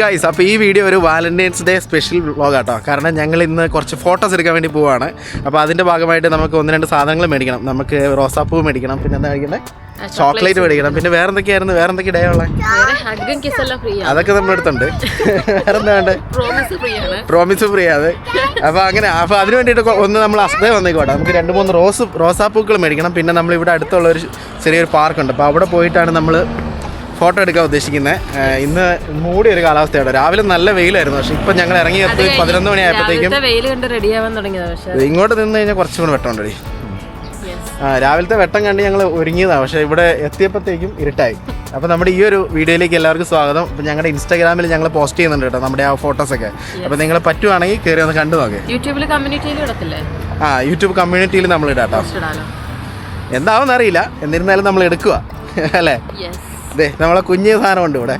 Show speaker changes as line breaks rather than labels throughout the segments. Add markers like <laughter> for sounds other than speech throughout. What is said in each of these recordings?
Guys അപ്പോൾ ഈ video ഒരു വാലന്റൈൻസ് ഡേ സ്പെഷ്യൽ വ്ളോഗ് കേട്ടോ കാരണം ഞങ്ങൾ ഇന്ന് കുറച്ച് ഫോട്ടോസ് എടുക്കാൻ വേണ്ടി പോവാണ്. അപ്പോൾ അതിന്റെ ഭാഗമായിട്ട് നമുക്ക് ഒന്ന് രണ്ട് സാധനങ്ങൾ മേടിക്കണം. നമുക്ക് റോസാപ്പൂ മേടിക്കണം. പിന്നെ എന്താ മേടിക്കണ്ടേ? ചോക്ലേറ്റ് മേടിക്കണം. പിന്നെ വേറെ എന്തൊക്കെയായിരുന്നു വേറെ എന്തൊക്കെ ഡേ ഉള്ളത് അതൊക്കെ നമ്മുടെ അടുത്തുണ്ട് <laughs> വേറെ എന്താ വേണ്ടേ?
പ്രോമിസ് ഫ്രീ ആണ്.
അപ്പോൾ അങ്ങനെ അപ്പോൾ അതിന് വേണ്ടിയിട്ട് ഒന്ന് നമ്മൾ അസ്തേ വന്നേക്കോട്ടെ. നമുക്ക് രണ്ട് മൂന്ന് റോസ് റോസാപ്പൂക്കൾ മേടിക്കണം. പിന്നെ നമ്മൾ ഇവിടെ അടുത്തുള്ള ഒരു ചെറിയൊരു പാർക്കുണ്ട് അപ്പോൾ അവിടെ പോയിട്ടാണ് നമ്മൾ ഫോട്ടോ എടുക്കാൻ ഉദ്ദേശിക്കുന്നത് ഇന്ന് മൂടിയ ഒരു കാലാവസ്ഥയാണ് രാവിലെ നല്ല വെയിലായിരുന്നു പക്ഷെ ഇപ്പം ഞങ്ങൾ ഇറങ്ങിയപ്പോൾ പതിനൊന്ന് മണി ആയപ്പോഴത്തേക്കും
വെയിൽ കണ്ട് റെഡിയാവാൻ ആവാൻ തുടങ്ങിയത് പക്ഷെ
ഇങ്ങോട്ട് നിന്ന് കഴിഞ്ഞാൽ കുറച്ചും കൂടെ വെട്ടമുണ്ടടി ആ രാവിലത്തെ വെട്ടം കണ്ട് ഞങ്ങൾ ഒരുങ്ങിയതാണ് പക്ഷെ ഇവിടെ എത്തിയപ്പോഴത്തേക്കും ഇരുട്ടായി. അപ്പോൾ നമ്മുടെ ഈ ഒരു വീഡിയോയിലേക്ക് എല്ലാവർക്കും സ്വാഗതം. അപ്പോൾ ഞങ്ങളുടെ ഇൻസ്റ്റാഗ്രാമിൽ ഞങ്ങൾ പോസ്റ്റ് ചെയ്യുന്നുണ്ട് കേട്ടോ നമ്മുടെ ആ ഫോട്ടോസ് ഒക്കെ അപ്പോൾ നിങ്ങൾ പറ്റുവാണെങ്കിൽ കയറി ഒന്ന് കണ്ടു നോക്കേ.
യൂട്യൂബിൽ കമ്മ്യൂണിറ്റിയിൽ ഇടത്തില്ലേ?
ആ യൂട്യൂബ് കമ്മ്യൂണിറ്റിയിൽ നമ്മൾ ഇടാം കേട്ടോ. അറിയില്ല എന്നിരുന്നാലും നമ്മൾ എടുക്കുക അല്ലേ? ഇതേ നമ്മളെ കുഞ്ഞു സാധനമുണ്ട് ഇവിടെ.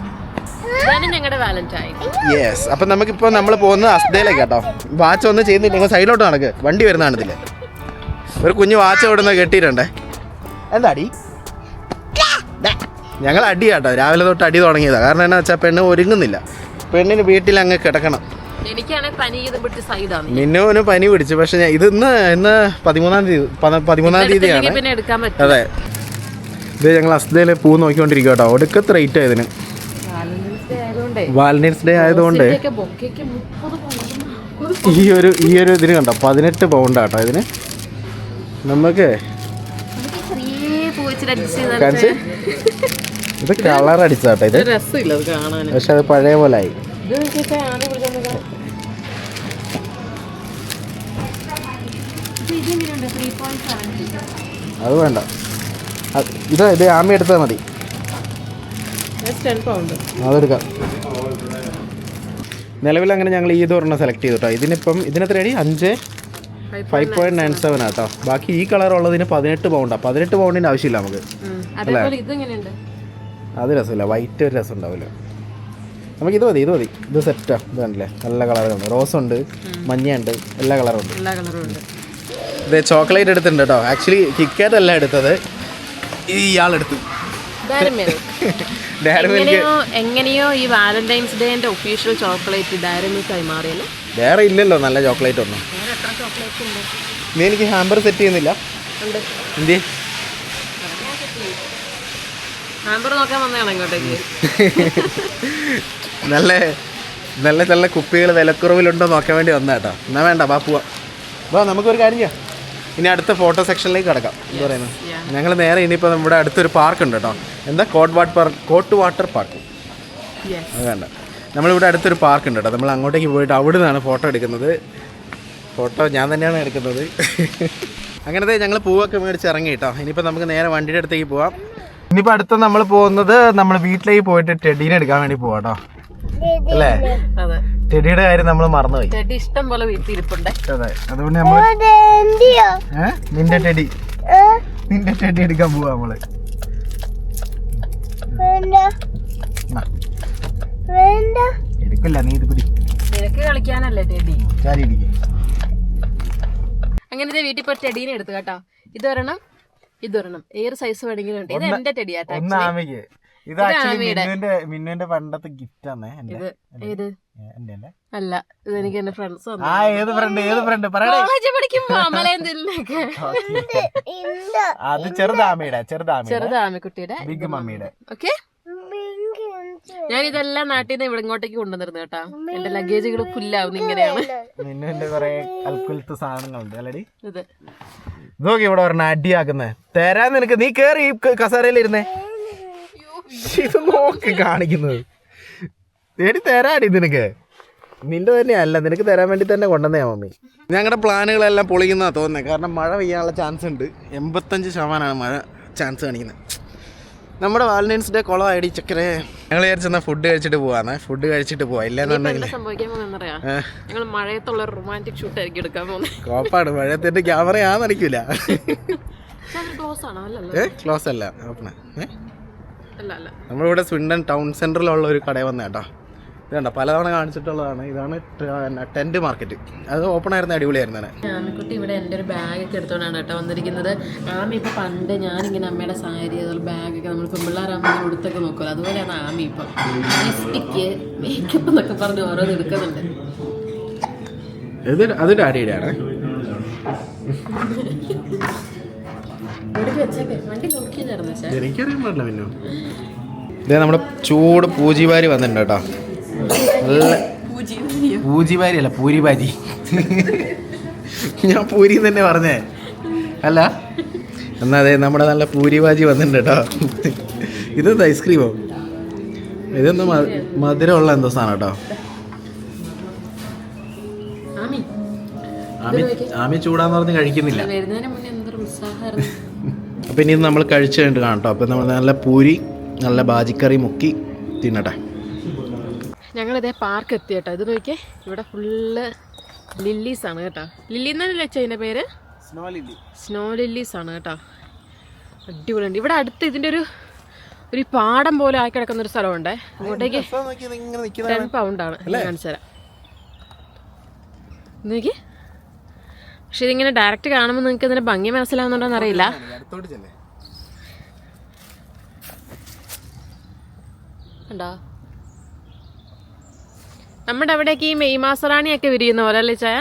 യെസ് അപ്പം നമുക്കിപ്പോൾ നമ്മൾ പോകുന്നത് അസ്തയിലേക്ക് കേട്ടോ. വാച്ച് ഒന്നും ചെയ്യുന്നില്ല നിങ്ങൾ സൈഡിലോട്ട് നടക്ക്. വണ്ടി വരുന്നതാണിതിൽ ഒരു കുഞ്ഞു വാച്ച് അവിടെ നിന്ന് കെട്ടിയിട്ടുണ്ടേ. എന്താ അടി ഞങ്ങൾ അടി കേട്ടോ. രാവിലെ തൊട്ട് അടി തുടങ്ങിയതാ. കാരണം എന്നാ വെച്ചാ പെണ്ണ് ഒരുങ്ങുന്നില്ല. പെണ്ണിന് വീട്ടിൽ അങ്ങ് കിടക്കണം. മിന്നുവിന് പനി പിടിച്ചു. പക്ഷെ ഇത് ഇന്ന് ഇന്ന് പതിമൂന്നാം തീയതി പത- പതിമൂന്നാം തീയതിയാണ്. അതെ. ഇത് ഞങ്ങൾ അസ്തയിൽ പൂ നോക്കിക്കൊണ്ടിരിക്കുക കേട്ടോ ഒടുക്കത്ത് റേറ്റ് ആയതിന്
വാലന്റൈൻസ് ഡേ ആയതുകൊണ്ടേ
ഈ ഒരു ഈ ഒരു ഇതിന് കണ്ടോ? പതിനെട്ട് പൗണ്ട് ആട്ടോ ഇതിന്. നമുക്ക് ഇത് കളർ അടിച്ചാട്ടോ ഇത്. പക്ഷെ അത് പഴയ പോലെ ആയി. അത് വേണ്ട. ഇത് ഇത് ആമി എടുത്താൽ മതി. അതെടുക്കാം. നിലവിൽ അങ്ങനെ ഞങ്ങൾ ഈ ഇത് ഒരെണ്ണം സെലക്ട് ചെയ്തു കേട്ടോ ഇതിനിപ്പം ഇതിനത്ര അടി അഞ്ച് ഫൈവ് പോയിന്റ് നയൻ സെവൻ ആട്ടോ. ബാക്കി ഈ കളർ ഉള്ളതിന് പതിനെട്ട് പൗണ്ടാണ് പതിനെട്ട് പൗണ്ടിന് ആവശ്യമില്ല നമുക്ക്.
അതേപോലെ ഇത് എങ്ങനെയുണ്ട്
അത് രസമില്ല. വൈറ്റ് ഒരു രസം ഉണ്ടാവില്ല. നമുക്ക് ഇത് മതി ഇത് മതി. ഇത് സെറ്റാ ഇത് കണ്ടില്ലേ? നല്ല കളറുണ്ട് റോസ് ഉണ്ട് മഞ്ഞയുണ്ട് എല്ലാ കളറും ഉണ്ട്.
എല്ലാ കളറും ഉണ്ട്.
ഇത് ചോക്ലേറ്റ് എടുത്തിട്ടുണ്ട് കേട്ടോ ആക്ച്വലി കിക്കാറ്റ് അല്ല എടുത്തത്. ഇയാളെടുത്തു <laughs>
എങ്ങനെയോ ഈ വാലന്റൈൻസ് ഡേന്റെ ഒഫീഷ്യൽ ചോക്ലേറ്റ് ഡയറി മിൽക്ക് ആയി മാറിയല്ലോ?
വേറെ ഇല്ലല്ലോ നല്ല ചോക്ലേറ്റ് ഒന്നും. നീ എനിക്ക് ഹാമ്പർ സെറ്റ് ചെയ്യുന്നില്ല.
ഉണ്ട്.
എന്തി
ഹാമ്പർ നോക്കാൻ വന്നതാണ് ഇങ്ങോട്ടേക്ക്. <laughs>
നല്ല നല്ല നല്ല കുപ്പികൾ വിലക്കുറവിലുണ്ടോ നോക്കാൻ വേണ്ടി വന്നാട്ടോ എന്നാ വേണ്ട ബാ പോവാ. വാ നമുക്കൊരു കാര്യം ചെയ്യാം. ഇനി അടുത്ത ഫോട്ടോ സെക്ഷനിലേക്ക് കിടക്കാം. എന്താ പറയുന്നത് ഞങ്ങൾ നേരെ ഇനിയിപ്പോൾ നമ്മുടെ അടുത്തൊരു പാർക്ക് ഉണ്ട് കേട്ടോ. എന്താ? കോട്ട് വാട്ടർ പാർക്ക് കോട്ട് വാട്ടർ പാർക്ക് അതുകൊണ്ട് നമ്മളിവിടെ അടുത്തൊരു പാർക്ക് ഉണ്ട് കേട്ടോ. നമ്മൾ അങ്ങോട്ടേക്ക് പോയിട്ട് അവിടെ നിന്നാണ് ഫോട്ടോ എടുക്കുന്നത്. ഫോട്ടോ ഞാൻ തന്നെയാണ് എടുക്കുന്നത്. <laughs> അങ്ങനത്തെ ഞങ്ങൾ പൂവൊക്കെ മേടിച്ച് ഇറങ്ങി കേട്ടോ. ഇനിയിപ്പോൾ നമുക്ക് നേരെ വണ്ടിയുടെ അടുത്തേക്ക് പോവാം. ഇനിയിപ്പോൾ അടുത്ത നമ്മൾ പോകുന്നത് നമ്മൾ വീട്ടിലേക്ക് പോയിട്ട് ടെഡീനെ എടുക്കാൻ വേണ്ടി പോവാം കേട്ടോ. അല്ലേ?
അതെ
ടെഡിയുടെ കാര്യം നമ്മൾ മറന്നുപോയി.
ചെടി ഇഷ്ടം പോലെ വീട്ടിൽ ഇരിപ്പുണ്ടേ
അതെ അതുകൊണ്ട് നമ്മൾ നിന്റെ ടെഡി. നിന്റെ ടെഡി എടുക്കാൻ പോവാ നമ്മൾ. എടുക്കില്ല നീ ഇത് പിടി.
നിനക്ക് കളിക്കാനല്ലേ ടെഡി?
ചാരി ഇടിക്കും.
അങ്ങനത്തെ വീട്ടിൽ പോയി ടെഡീനെ എടുത്തു കേട്ടോ. ഇതൊരെണ്ണം ഇതൊരെണ്ണം. ഏത് സൈസ് വേണമെങ്കിലും ഉണ്ട് ഇത് എന്റെ
ആമയ്ക്ക് ഇത് ആക്ച്വലി മിന്നുവിന്റെ മിന്നുവിന്റെ പണ്ടത്തെ ഗിഫ്റ്റ് ആണ്
ഇത് ഏത്?
അല്ലേ
അല്ല ഇത് എനിക്ക് എന്റെ ഫ്രണ്ട്സ്
ആ ഏത് ഫ്രണ്ട് ഏത് ഫ്രണ്ട്
കോളേജിൽ പഠിക്കുമ്പോ
അത് ചെറുതാമയുടെ ബിഗ് മമ്മിയുടെ.
ഓക്കെ. ഞാൻ ഇതെല്ലാം നാട്ടിൽ നിന്ന് ഇവിടെ ഇങ്ങോട്ടേക്ക് കൊണ്ടുവന്നിരുന്നു കേട്ടാ. എന്റെ ലഗേജുകൾ ഫുല്ലാവുന്ന ഇങ്ങനെയാണ്.
കുറെ അൽക്കുലത്ത് സാധനങ്ങളുണ്ട് അല്ലടി?
ഇത്.
നോക്കി ഇവിടെ പറഞ്ഞ അടിയാക്കുന്നേ. തരാൻ നിനക്ക് നീ കേറി ഈ ഇത് നോക്കി കാണിക്കുന്നത്. തേടി തരാടി നിനക്ക്. നിന്റെ തന്നെയല്ല നിനക്ക് തരാൻ വേണ്ടി തന്നെ കൊണ്ടുവന്നേ മമ്മി. ഞങ്ങളുടെ പ്ലാനുകളെല്ലാം പൊളിക്കുന്നതാ തോന്നുന്നത് കാരണം മഴ പെയ്യാനുള്ള ചാൻസ് ഉണ്ട്. എൺപത്തഞ്ച് ശതമാനമാണ് മഴ ചാൻസ് കാണിക്കുന്നത് നമ്മുടെ വാലന്റൈൻസ് ഡേ കുളം ഐഡി ചക്കരെ. ഞങ്ങൾ വിചാരിച്ചെന്നാൽ ഫുഡ് കഴിച്ചിട്ട് പോവാന്ന്. ഫുഡ് കഴിച്ചിട്ട് പോവാ. ഇല്ലെന്നുണ്ടെങ്കിൽ
മഴയത്തുള്ള റൊമാന്റിക് ഷൂട്ട് ആയിരിക്കും എടുക്കാൻ പോകുന്നത്
കോപ്പാണ് മഴയത്തിന്റെ ക്യാമറ ആന്നടിക്കില്ല
ക്ലോസ് ആണോ? അല്ലല്ലോ.
ക്ലോസ് അല്ല. ഓപ്പണ നമ്മളിവിടെ സ്വിണ്ടൻ ടൗൺ സെന്ററിലുള്ള ഒരു കടയിൽ വന്ന കേട്ടോ. ഇതുണ്ട? പലതവണ കാണിച്ചിട്ടുള്ളതാണ്. ഇതാണ് ടെന്റ് മാർക്കറ്റ്. അത് ഓപ്പൺ ആയിരുന്ന അടിപൊളിയായിരുന്നു
ആമിക്കുട്ടി ഇവിടെ എന്റെ ഒരു ബാഗൊക്കെ എടുത്തോണ്ടാണ് കേട്ടോ വന്നിരിക്കുന്നത്. ആമി ഇപ്പം പണ്ട് ഞാനിങ്ങനെ അമ്മയുടെ സാരി അതുപോലെ ബാഗൊക്കെ നമ്മൾ പെമ്പിള്ളേരാകുമ്പോൾ ഉടുത്തൊക്കെ നോക്കുമല്ലോ അതുപോലെയാണ് ആമി ഇപ്പം. ലിപ്സ്റ്റിക്ക് മേക്കപ്പ് എന്നൊക്കെ പറഞ്ഞ് ഓരോന്ന് എടുക്കുന്നുണ്ട്.
ഇത് അത് എനിക്കറിയാൻ പാടില്ല പിന്നെ ഇതേ നമ്മുടെ ചൂട് പൂജിവാരി വന്നിട്ടുണ്ട് കേട്ടോ. നല്ല
പൂജി
പൂജിവാരി അല്ല പൂരിഭാജി ഞാൻ പൂരി തന്നെ പറഞ്ഞേ. അല്ല എന്നാ അതെ നമ്മുടെ നല്ല പൂരിഭാജി വന്നിട്ടുണ്ട് കേട്ടോ. ഇതെന്താ ഐസ്ക്രീമോ? ഇതെന്തോ മധുരമുള്ള എന്തോ സാധനം കേട്ടോ.
ആമി.
ചൂടാന്ന് പറഞ്ഞ് കഴിക്കുന്നില്ല. അപ്പൊ ഇനി നമ്മൾ കഴിച്ചു കഴിഞ്ഞിട്ട് കാണട്ടോ അപ്പം നമ്മൾ നല്ല പൂരി നല്ല ബാജിക്കറി മുക്കി തിന്നട്ടെ.
ഞങ്ങളിതേ പാർക്ക് എത്തി കേട്ടോ ഇത് നോക്കിയേ ഇവിടെ ഫുള്ള് ലില്ലീസ് ആണ് കേട്ടോ. ലില്ലി എന്നല്ലേ വെച്ചാൽ അതിന്റെ പേര്? സ്നോ ലില്ലീസ് ആണ് കേട്ടോ. അടിപൊളിയുണ്ട്. ഇവിടെ അടുത്ത് ഇതിന്റെ ഒരു ഒരു പാടം പോലെ ആയി കിടക്കുന്ന ഒരു സ്ഥലമുണ്ട് അങ്ങോട്ടേക്ക് ടെൻ പൗണ്ടാണ് കാണിച്ചു തരാം നോക്കി. പക്ഷെ ഇതിങ്ങനെ ഡയറക്റ്റ് കാണുമ്പോൾ നിങ്ങൾക്ക് ഇതിന്റെ ഭംഗി മനസ്സിലാവുന്നുണ്ടോന്ന് അറിയില്ല. ഉണ്ടോ നമ്മുടെ അവിടേക്ക് ഈ മെയ് മാസറാണിയൊക്കെ വിരിയുന്ന പോലെ അല്ലേ ചായ?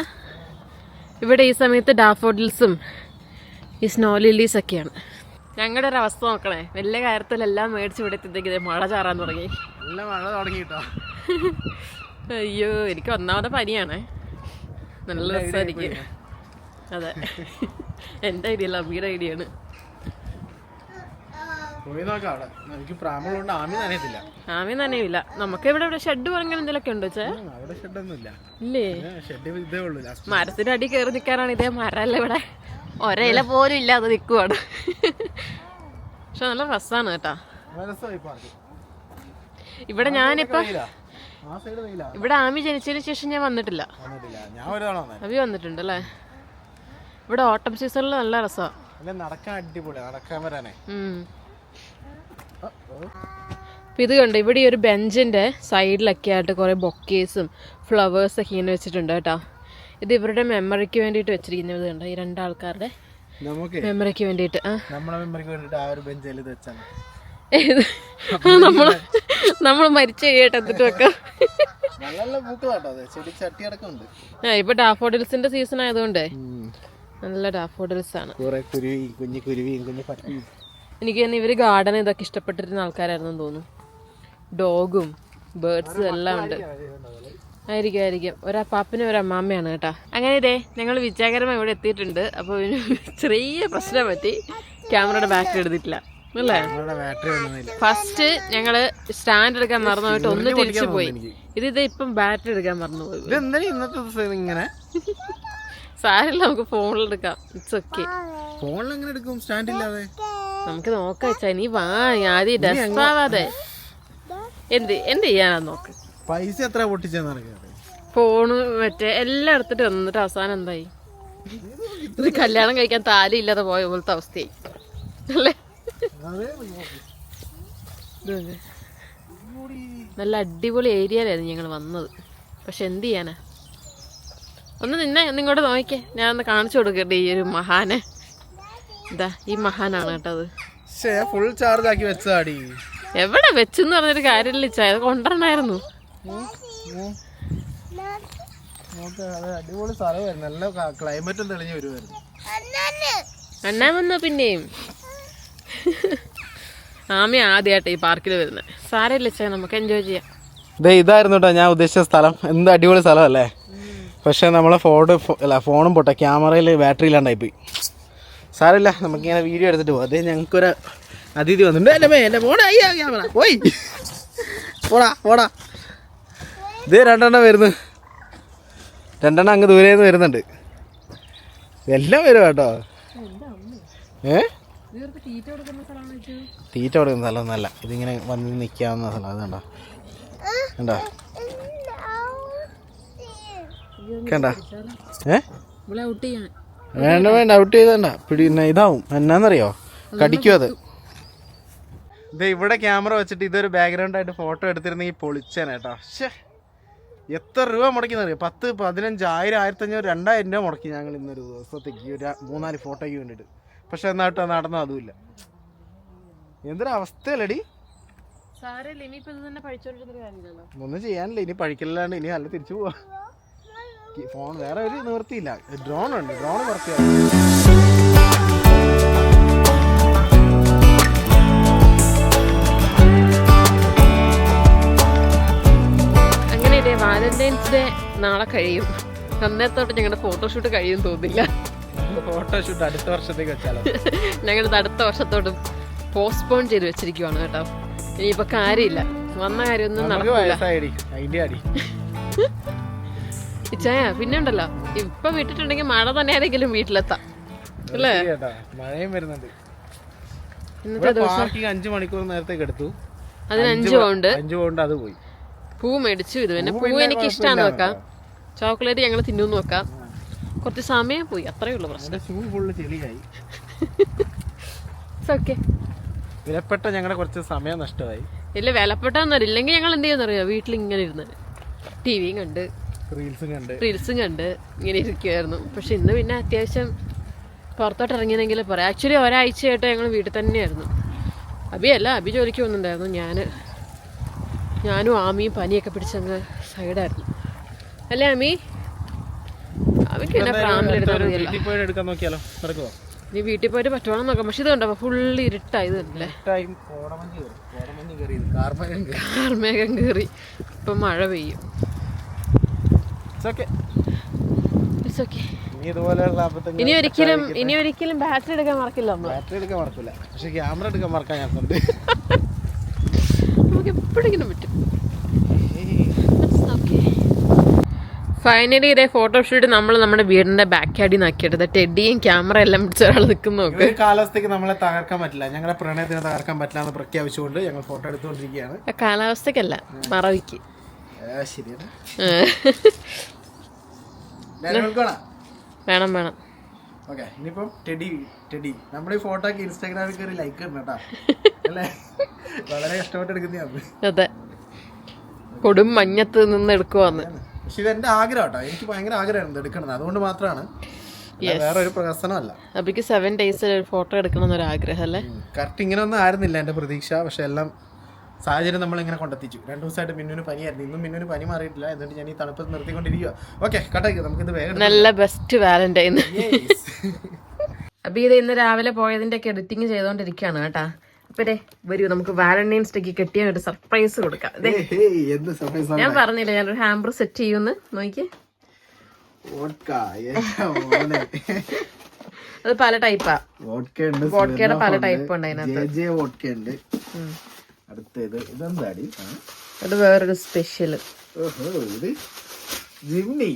ഇവിടെ ഈ സമയത്ത് ഡാഫോഡിൽസും ഈ സ്നോ ലില്ലീസ് ഒക്കെയാണ്. ഞങ്ങളുടെ ഒരു അവസ്ഥ നോക്കണേ. വലിയ കാര്യത്തിലെല്ലാം മേടിച്ച് ഇവിടെ എത്തിത്തേക്ക് മഴ ചാറാൻ തുടങ്ങി.
നല്ല മഴ തുടങ്ങി കേട്ടോ
അയ്യോ എനിക്ക് ഒന്നാമത്തെ പനിയാണ്. നല്ല രസമായിരിക്കും അതെ എന്റെ ഐഡിയ അല്ല അമ്മയുടെ ഐഡിയ ആണ്
പോയി നോക്കാം അവിടെ എനിക്ക് പ്രാമുള്ളതുകൊണ്ട് ആമി നനയത്തില്ല.
ആമി നനയില്ല നമുക്ക് ഇവിടെ ഇവിടെ ഷെഡ് അങ്ങനെ എന്തെങ്കിലുമൊക്കെ ഉണ്ടോ ചേ?
അവിടെ ഷെഡൊന്നും ഇല്ല?
ഇല്ലേ
ഷെഡ് ഇതേ ഉള്ളൂ
മരത്തിന്റെ അടി കയറി നിൽക്കാനാണ് ഇതേ മരമല്ല ഇവിടെ? ഒരയില പോലും ഇല്ലാതെ നിൽക്കുവാണ് പക്ഷെ നല്ല രസമാണ് കേട്ടാ. ഇവിടെ ഞാനിപ്പോ ഇവിടെ ആമി ജനിച്ചതിന് ശേഷം ഞാൻ വന്നിട്ടില്ല. അഭി വന്നിട്ടുണ്ട് അല്ലേ? ഇവിടെ ഓട്ടം സീസണിൽ നല്ല രസമാണ്
നടക്കാൻ അടിപൊളി നടക്കാൻ വരാനേ.
അപ്പൊ ഇത് കണ്ടോ ഇവിടെ ഈ ഒരു ബെഞ്ചിന്റെ സൈഡിലൊക്കെ ആയിട്ട് കുറേ ബൊക്കേസും ഫ്ലവേഴ്സൊക്കെ ഇങ്ങനെ വെച്ചിട്ടുണ്ട് കേട്ടോ. ഇത് ഇവരുടെ മെമ്മറിക്ക് വേണ്ടിയിട്ട് വെച്ചിരിക്കുന്നത് കണ്ടോ ഈ രണ്ടാൾക്കാരുടെ മെമ്മറിക്ക് വേണ്ടിയിട്ട്. നമ്മൾ നമ്മൾ മരിച്ചു കഴിയട്ടെ എന്നിട്ട് വെക്കാം ആ ഇപ്പൊ ഡാഫോഡിൽസിന്റെ സീസൺ ആയതുകൊണ്ടേ നല്ല ഡാഫോഡിൽസ് ആണ്
കുഞ്ഞു കുരുവിയും കുഞ്ഞു പട്ടിയും.
എനിക്ക് തന്നെ ഇവർ ഗാർഡൻ ഇതൊക്കെ ഇഷ്ടപ്പെട്ടിരുന്ന ആൾക്കാരായിരുന്നു തോന്നുന്നു. ഡോഗും ബേർഡ്സും എല്ലാം ഉണ്ട്. ആയിരിക്കും ആയിരിക്കും. ഒരപ്പാപ്പനും ഒരു അമ്മാമ്മയാണ് കേട്ടാ. അങ്ങനെ ഇതേ ഞങ്ങൾ വിജയകരമായി ഇവിടെ എത്തിയിട്ടുണ്ട്. അപ്പോൾ ഒരു ചെറിയ പ്രശ്നം പറ്റി. ക്യാമറയുടെ ബാറ്ററി എടുത്തിട്ടില്ല. അല്ലേ? ഫസ്റ്റ് ഞങ്ങൾ സ്റ്റാൻഡ് എടുക്കാൻ മറന്നു പോയിട്ട് ഒന്ന് തിരിച്ചു പോയി. ഇത് ഇത് ഇപ്പം ബാറ്ററി എടുക്കാൻ മറന്നു പോയി.
ഇത് ഇന്നത്തെ ദിവസം ഇങ്ങനെ.
സാരില്ല നമുക്ക് ഫോണിൽ എടുക്കാം. ഇറ്റ്സ് ഓക്കെ
ഫോണിൽ എങ്ങനെ എടുക്കും? സ്റ്റാൻഡ് ഇല്ലാതെ.
നമുക്ക് നോക്കാം വെച്ചാ നീ വാ ആദ്യം ഡസ്റ്റ് ആവാതെ എന്ത് എന്ത് ചെയ്യാനാ നോക്ക്?
പൈസ എത്ര പൊട്ടിച്ചെന്ന് അറിയാതെ
ഫോണ് മറ്റേ എല്ലാം എടുത്തിട്ട് വന്നിട്ട് അവസാനം എന്തായി? ഇത് കല്യാണം കഴിക്കാൻ താലി ഇല്ലാതെ പോയ പോലത്തെ അവസ്ഥയായി. അല്ലേ? നല്ല അടിപൊളി ഏരിയയിലായിരുന്നു ഞങ്ങൾ വന്നത്. പക്ഷെ എന്ത് ചെയ്യാനാ? ഒന്ന് നിന്നെ നിങ്ങോട്ട് നോക്കിക്കേ. ഞാൻ ഒന്ന് കാണിച്ചു കൊടുക്കട്ടെ ഈ ഒരു മഹാനെ. ഇതാ ഈ മഹാനാണ് കേട്ടോ അത്.
ശേ ഫുൾ ചാർജ് ആക്കി വെച്ചതാടി.
എവിടെ വെച്ചെന്ന് പറഞ്ഞൊരു കാര്യമില്ല ചായ കൊണ്ടുവരണമായിരുന്നു
നമുക്ക് അത് അടിപൊളി സ്ഥലമായിരുന്നു. നല്ല ക്ലൈമറ്റും തെളിഞ്ഞു വരുമായിരുന്നു
അണ്ണാൻ വന്നോ പിന്നെയും? ആമി ആദ്യമായിട്ട് ഈ പാർക്കിൽ വരുന്നത് സാരമില്ല ചായ നമുക്ക് എൻജോയ് ചെയ്യാം.
ദേ ഇതായിരുന്നു കേട്ടോ ഞാൻ ഉദ്ദേശിച്ച സ്ഥലം. എന്ത് അടിപൊളി സ്ഥലമല്ലേ? പക്ഷേ നമ്മളെ ഫോട്ടോ അല്ല ഫോണും പൊട്ടെ ക്യാമറയിൽ ബാറ്ററി ഇല്ലാണ്ടായി പോയി സാരമില്ല നമുക്കിങ്ങനെ വീഡിയോ എടുത്തിട്ട് പോകാം അതേ ഞങ്ങൾക്കൊരു അതിഥി വന്നിട്ടുണ്ട്. എന്റെ മേ എന്റെ ഫോൺ അയ്യാ ക്യാമറ പോയി. പോടാ പോടാ. ഇതേ രണ്ടെണ്ണം വരുന്നു. രണ്ടെണ്ണം അങ്ങ് ദൂരെ നിന്ന് വരുന്നുണ്ട്. എല്ലാം വരും കേട്ടോ. ഏ? തീറ്റ കൊടുക്കുന്ന സ്ഥലമൊന്നുമല്ല ഇതിങ്ങനെ വന്ന് നിൽക്കാവുന്ന സ്ഥലം. അതുണ്ടോ കണ്ടോ? കണ്ടോ? ഏ? വേണ്ട വേണ്ട ഔട്ട് ചെയ്തണ്ട പിടി ഇതാവും. എന്നാന്നറിയോ? കടിക്കും അത്. ഇത് ഇവിടെ ക്യാമറ വെച്ചിട്ട് ഇതൊരു ബാക്ക്ഗ്രൗണ്ട് ആയിട്ട് ഫോട്ടോ എടുത്തിരുന്നെങ്കിൽ പൊളിച്ചേനെ കേട്ടോ. എത്ര രൂപ മുടക്കിയെന്നറിയോ? പത്ത് പതിനഞ്ച് ആയിരം ആയിരത്തഞ്ഞൂറ് രണ്ടായിരം രൂപ മുടക്കി ഞങ്ങൾ ഇന്നൊരു ദിവസത്തേക്ക് ഒരു മൂന്നാൽ ഫോട്ടോയ്ക്ക് വേണ്ടിയിട്ട്. പക്ഷെ എന്നിട്ട് നടന്ന അതുമില്ല. എന്തൊരു അവസ്ഥയല്ലടി?
സാരല്ല ഇനിയിപ്പോ ഇത് തന്നെ പഠിച്ചോണ്ടിരുന്ന കാര്യമില്ലല്ലോ.
ഒന്നും ചെയ്യാനില്ല. ഇനി പഴിക്കലാണ്ട് ഇനി അല്ല തിരിച്ചു പോവാ. ഫോൺ വേറെ ഒരു നിവൃത്തിയില്ല. ഡ്രോൺ ഉണ്ട്. ഡ്രോൺ കുറച്ച്
അങ്ങനെ ഇതേ വാലന്റൈൻസ് ഡേ നാളെ കഴിയും. അന്നേരത്തോട്ട് ഞങ്ങളുടെ ഫോട്ടോഷൂട്ട് കഴിയും തോന്നില്ല.
ഫോട്ടോഷൂട്ട് അടുത്ത വർഷത്തേക്ക് വെച്ചാലോ? <laughs>
ഞങ്ങളിത് അടുത്ത വർഷത്തോട്ട് പോസ്റ്റ്പോൺ ചെയ്ത് വെച്ചിരിക്കുവാണ് കേട്ടോ. ഇനിയിപ്പോ കാര്യമില്ല. വന്ന കാര്യമൊന്നും
നടക്കും
നടക്കില്ല
വയസ്സായടി അതിന്റെ അടി. <laughs>
ഇച്ചായ പിന്നെ ഉണ്ടല്ലോ ഇപ്പൊ വിട്ടിട്ടുണ്ടെങ്കിൽ മഴ തന്നെ ആരെങ്കിലും വീട്ടിലെത്താം. അല്ലേ?
മഴയും വരുന്നുണ്ട്.
ഇന്നത്തെ ദിവസം
അഞ്ചു മണിക്കൂർ നേരത്തേക്ക് എടുത്തു
അതിന് അഞ്ചു പൗണ്ട്.
അഞ്ചു പൗണ്ട് അത് പോയി.
പൂ മേടിച്ചു ഇത് പിന്നെ
പൂ
എനിക്ക്
ഇഷ്ടമാണ്
നോക്കാം ചോക്ലേറ്റ് ഞങ്ങൾ തിന്നു നോക്കാം കുറച്ച് സമയം പോയി അത്രേ ഉള്ളൂ പ്രശ്നം.
Shoe full ചെളിയായി.
ഓക്കെ
വിലപ്പെട്ട ഞങ്ങളുടെ കുറച്ച് സമയം നഷ്ടമായി.
ഇല്ല വിലപ്പെട്ടൊന്നും ഇല്ലെങ്കിൽ ഞങ്ങൾ എന്ത് ചെയ്യുന്നറിയോ വീട്ടിൽ ഇങ്ങനെ ഇരുന്ന്. ടി വിയും കണ്ട്.
റീൽസും കണ്ട്.
ഇങ്ങനെ ഇരിക്കുമായിരുന്നു പക്ഷെ ഇന്ന് പിന്നെ അത്യാവശ്യം പുറത്തോട്ട് ഇറങ്ങിയതെങ്കിൽ പറയാം ആക്ച്വലി ഒരാഴ്ചയായിട്ട് ഞങ്ങൾ വീട്ടിൽ തന്നെയായിരുന്നു. അബിയല്ല അബി ജോലിക്ക് പോകുന്നുണ്ടായിരുന്നു. ഞാൻ ഞാനും ആമിയും പനിയൊക്കെ പിടിച്ചങ്ങ് സൈഡായിരുന്നു. അല്ലേ ആമി? അമ്മയ്ക്ക് എന്നെ പ്രാമിലെടുത്താൽ നീ വീട്ടിൽ പോയിട്ട് പറ്റുവാണെന്ന് നോക്കാം. പക്ഷെ ഇത് കണ്ടോ ഫുള്ള് ഇരുട്ടായത് കാർമേഘം കയറി. ഇപ്പം മഴ പെയ്യും.
ഇനി ഇതുപോലെയുള്ള അബദ്ധങ്ങൾ
ഇനി ഒരിക്കലും ഇനി ഒരിക്കലും ബാറ്ററി എടുക്കാൻ മറക്കില്ല നമ്മൾ
ബാറ്ററി എടുക്കാൻ മറക്കില്ല പക്ഷെ ക്യാമറ എടുക്കാൻ മറക്കാൻ ഉണ്ട്
നമുക്ക് എപ്പോഴെങ്കിലും പറ്റും. ഫൈനലി ഇതേ ഫോട്ടോഷൂട്ട് നമ്മൾ നമ്മുടെ വീടിന്റെ ബാക്ക് യാർഡിൽ നിന്നാക്കിയെടുത്ത് ടെഡിയും ക്യാമറ എല്ലാം പിടിച്ച ഒരാൾ നിൽക്കുന്ന നോക്ക്.
കാലാവസ്ഥയ്ക്ക് നമ്മളെ തകർക്കാൻ പറ്റില്ല. ഞങ്ങളുടെ പ്രണയത്തിന് തകർക്കാൻ പറ്റില്ല എന്ന് പ്രഖ്യാപിച്ചുകൊണ്ട് ഞങ്ങൾ ഫോട്ടോ എടുത്തുകൊണ്ടിരിക്കുകയാണ്.
കാലാവസ്ഥക്കല്ല മറവിക്ക്. വേണം വേണം.
ഓക്കെ ഇനിയിപ്പം ടെഡി ടെഡി. നമ്മുടെ ഈ ഫോട്ടോക്ക് ഇൻസ്റ്റാഗ്രാമിൽ കയറി ലൈക്ക് ഇടണം കേട്ടാ. <laughs> അല്ലേ? വളരെ കഷ്ടപ്പെട്ട് എടുക്കുന്നതാണ്
അതെ. കൊടും മഞ്ഞത്ത് നിന്ന് എടുക്കുവാന്ന്.
പക്ഷെ ഇത് എന്റെ ആഗ്രഹം കേട്ടോ. എനിക്ക് ഭയങ്കര ആഗ്രഹമാണ് എടുക്കണത് അതുകൊണ്ട് മാത്രമാണ്. വേറെ ഒരു പ്രഹസനമല്ല.
അപ്പൊ സെവൻ ഡേയ്സിൽ ഒരു ഫോട്ടോ എടുക്കണം എന്നൊരു ആഗ്രഹം അല്ലേ?
കറക്റ്റ് ഇങ്ങനെ ഒന്നും ആയിരുന്നില്ല എന്റെ പ്രതീക്ഷ. പക്ഷെ എല്ലാം സാഹചര്യം നമ്മൾ ഇങ്ങനെ കൊണ്ടെത്തിച്ചു. രണ്ടു ദിവസമായിട്ട് മിന്നുവിന് പനിയായിരുന്നു. ഇന്നും മിന്നുവിന് പനി മാറിയിട്ടില്ല. എന്നിട്ട് ഞാൻ ഈ തണുപ്പ് നിർത്തിക്കൊണ്ടിരിക്കുക ഓക്കെ കട്ടാക്കി നമുക്കിത് വേഗം
നല്ല ബെസ്റ്റ് വാലന്റൈൻ. <laughs> അപ്പൊ ഇത് ഇന്ന് രാവിലെ പോയതിന്റെ ഒക്കെ എഡിറ്റിംഗ് ചെയ്തോണ്ടിരിക്കുകയാണ് കേട്ടാ. അപ്പൊ വരൂ നമുക്ക് വാലന്റൈൻസ് ഡേക്ക് കെട്ടിയ ഒരു സർപ്രൈസ് കൊടുക്കാം. ഞാൻ പറഞ്ഞില്ല ഞാനൊരു ഹാമ്പർ സെറ്റ് ചെയ്യുമെന്ന് നോക്കി അത് പല ടൈപ്പാ വോഡ്ക്കയുടെ പല ടൈപ്പ് ഉണ്ട് അതിനകത്ത്.
അടുത്തത് ഇതെന്താടി.
അത് വേറൊരു സ്പെഷ്യൽ
ഓഹോ ഇത് ജിമ്മി.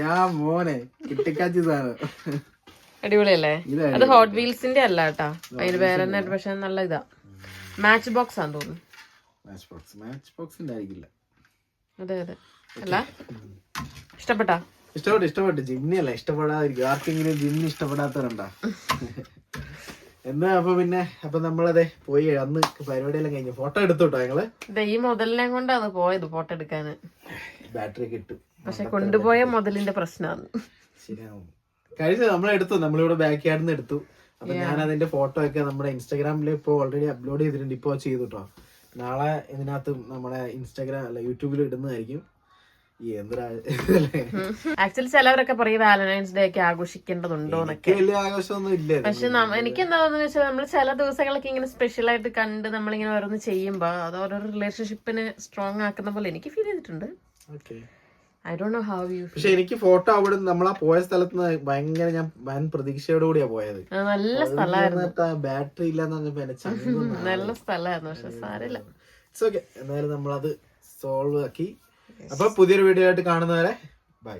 യാ മോനെ കിട്ടിക്കാച്ചി സാധനം
അടിപൊളിയല്ലേ? അത് ഹോട്ട് വീൽസിന്റെ അല്ല കേട്ടാ. അതിന് വേറെ തന്നെ പക്ഷെ നല്ല ഇതാ. മാച്ച് ബോക്സ് ആണെന്ന് തോന്നുന്നു.
മാച്ച് ബോക്സ് മാച്ച് ബോക്സിന്റെ ആയിരിക്കില്ല
അതെ. അതെ അല്ല? ഇഷ്ടപ്പെട്ടാ?
ഇഷ്ടപ്പെട്ടു ഇഷ്ടപ്പെട്ടു. ജിമ്നി അല്ല ഇഷ്ടപ്പെടാതിരിക്കും. ആർക്കെങ്കിലും ജിമ്നി ഇഷ്ടപ്പെടാത്തവരുണ്ടോ? <laughs> എന്നാ അപ്പൊ പിന്നെ അപ്പൊ നമ്മളതെ പോയി അന്ന് പരിപാടിയെല്ലാം കഴിഞ്ഞു ഫോട്ടോ എടുത്തോട്ടോ
ഞങ്ങൾ? ഈ മുതലിനെ കൊണ്ടാണ് പോയത് ഫോട്ടോ എടുക്കാന്.
ബാറ്ററി കിട്ടും
പക്ഷെ കൊണ്ടുപോയ മുതലിന്റെ പ്രശ്നമാണ്
ശരിയാവും. കഴിഞ്ഞ നമ്മളെടുത്തു നമ്മളിവിടെ ബാക്ക് യാർഡിൽ നിന്ന് എടുത്തു. അപ്പൊ ഞാൻ അതിന്റെ ഫോട്ടോ ഒക്കെ നമ്മുടെ ഇൻസ്റ്റാഗ്രാമിൽ ഇപ്പൊ ഓൾറെഡി അപ്ലോഡ് ചെയ്തിട്ടുണ്ട് ഇപ്പൊ ചെയ്തു കേട്ടോ നാളെ ഇതിനകത്ത് നമ്മുടെ ഇൻസ്റ്റാഗ്രാം അല്ല യൂട്യൂബിൽ ഇടുന്നതായിരിക്കും?
ആക്ച്വലി ചിലവരൊക്കെ പറയും വാലന്റൈൻസ് ഡേ ഒക്കെ ആഘോഷിക്കേണ്ടതുണ്ടോ എന്നൊക്കെ. പക്ഷെ എനിക്ക് എന്താ തോന്നുന്നത് വെച്ചാൽ നമ്മൾ ചില ദിവസങ്ങളൊക്കെ ഇങ്ങനെ സ്പെഷ്യൽ ആയിട്ട് കണ്ട് നമ്മളിങ്ങനെ ഓരോന്ന് ചെയ്യുമ്പോ അത് ഓരോ റിലേഷൻഷിപ്പിന് സ്ട്രോങ് ആക്കുന്ന പോലെ എനിക്ക് ഫീൽ ചെയ്തിട്ടുണ്ട്. I don't know how you
പക്ഷെ എനിക്ക് ഫോട്ടോ അവിടെ നമ്മൾ ആ പോയ സ്ഥലത്ത് നിന്ന് ഭയങ്കര ഞാൻ വൻ പ്രതീക്ഷയോട് കൂടിയാ പോയത്.
നല്ല സ്ഥലമായിരുന്നു
ബാറ്ററി ഇല്ലാന്ന് പറഞ്ഞപ്പോ
നല്ല സ്ഥലമായിരുന്നു പക്ഷെ സാരമില്ല.
ഇറ്റ്സ് ഓക്കെ എന്നാലും നമ്മളത് സോൾവ് ആക്കി. അപ്പൊ പുതിയൊരു വീഡിയോ ആയിട്ട് കാണുന്നവരെ ബൈ